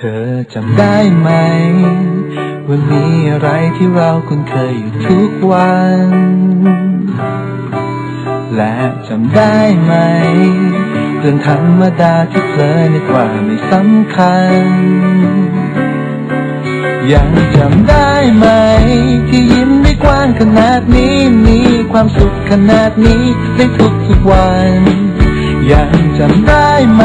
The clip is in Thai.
ธอจำได้ไหม ว่ามีอะไรที่เราคุ้นเคยอยู่ทุกวัน และจำได้ไหม เรื่องธรรมดาที่เพลอนึกว่าไม่สำคัญ ยังจำได้ไหม ที่ยิ้มได้กว้างขนาดนี้มีความสุขขนาดนี้ในทุกทุกๆวัน ยังจำได้ไหม